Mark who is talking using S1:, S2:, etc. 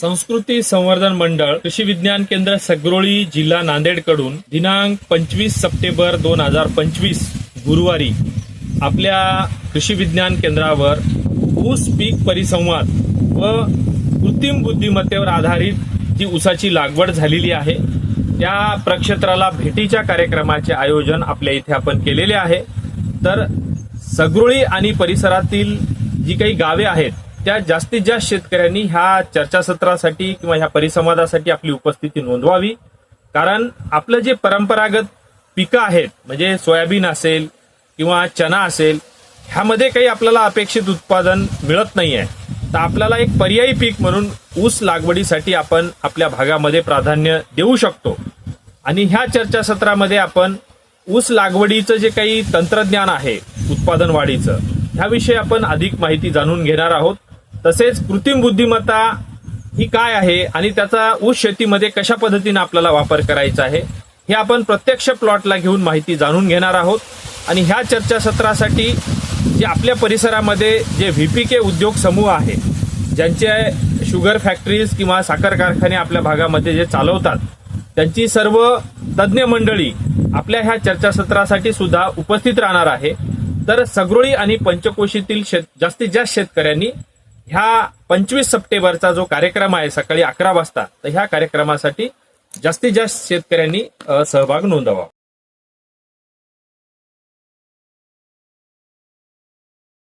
S1: संस्कृती संवर्धन मंडळ कृषी विज्ञान केंद्र सगरोळी जिल्हा नांदेडकडून दिनांक पंचवीस सप्टेंबर दोन हजार पंचवीस गुरुवारी आपल्या कृषी विज्ञान केंद्रावर ऊस पीक परिसंवाद व कृत्रिम बुद्धिमत्तेवर आधारित जी ऊसाची लागवड झालेली आहे त्या प्रक्षेत्राला भेटीच्या कार्यक्रमाचे आयोजन आपल्या इथे आपण केलेले आहे. तर सगरोळी आणि परिसरातील जी काही गावे आहेत त्या जास्तीत जास्त शेतकऱ्यांनी ह्या चर्चासत्रासाठी किंवा ह्या परिसंवादासाठी आपली उपस्थिती नोंदवावी. कारण आपलं जे परंपरागत पिकं आहेत म्हणजे सोयाबीन असेल किंवा चना असेल ह्यामध्ये काही आपल्याला अपेक्षित उत्पादन मिळत नाही आहे तर आपल्याला एक पर्यायी पीक म्हणून ऊस लागवडीसाठी आपण आपल्या भागामध्ये प्राधान्य देऊ शकतो. आणि ह्या चर्चासत्रामध्ये आपण ऊस लागवडीचं जे काही तंत्रज्ञान आहे उत्पादन वाढीचं ह्याविषयी आपण अधिक माहिती जाणून घेणार आहोत. तसेच कृत्रिम बुद्धिमत्ता ही काय आहे आणि त्याचा ऊस शेतीमध्ये कशा पद्धतीने आपल्याला वापर करायचा आहे हे आपण प्रत्यक्ष प्लॉटला घेऊन माहिती जाणून घेणार आहोत. आणि ह्या चर्चासत्रासाठी जे आपल्या परिसरामध्ये जे व्ही पी के उद्योग समूह आहे ज्यांचे शुगर फॅक्टरीज किंवा साखर कारखाने आपल्या भागामध्ये जे चालवतात त्यांची सर्व तज्ज्ञ मंडळी आपल्या ह्या चर्चासत्रासाठी सुद्धा उपस्थित राहणार आहे. तर सगरोळी आणि पंचकोशीतील शेत जास्तीत जास्त शेतकऱ्यांनी ह्या पंचवीस सप्टेंबरचा जो कार्यक्रम आहे सकाळी अकरा वाजता तर ह्या कार्यक्रमासाठी जास्तीत जास्त शेतकऱ्यांनी सहभाग नोंदवा.